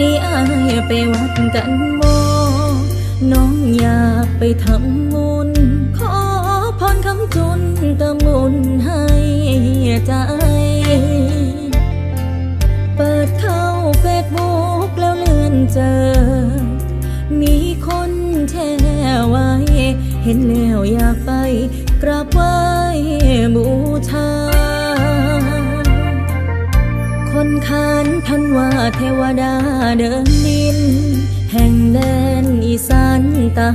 นี้ไปวัดกันบ่น้องอยากไปทำบุญขอพรคำจุนติมบุญให้ใจ เปิดเข้าเฟซบุ๊กแล้วเลื่อนเจอ มีคนแชร์ไว้ เห็นแล้วอยากไปกราบไหว้ ขานพันว่าเทวดาเดินดิน แห่งแดนอีสานใต้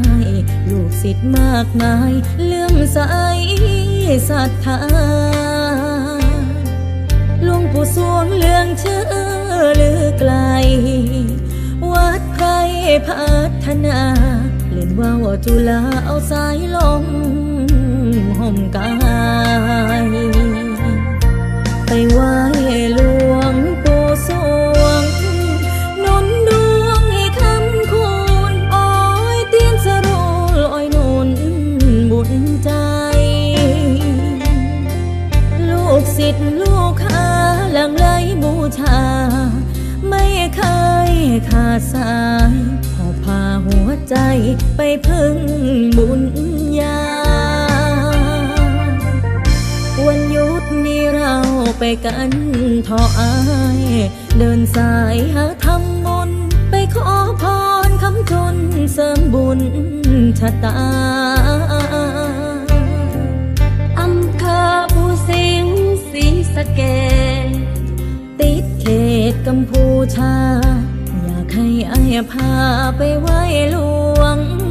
ลูกศิษย์มากมาย เลื่อมใสศรัทธาหลวงปู่สวงเลื่องเชื่อลือไกล วัดไพรพัฒนาเล่นว่าวจุฬาเอาสายลมห่มกา ขาดสายหอพาหัวใจไปพึ่งบุญญา วันหยุดนี้เราไปกันทออาย เดินสายหาทำบุญไปขอพรคำชนเสริมบุญชะตาอำเภอภูสิงห์ศรีสะเกษติดเขตกัมพูชา ให้อายพาไปไหว้หลวงปู่สวง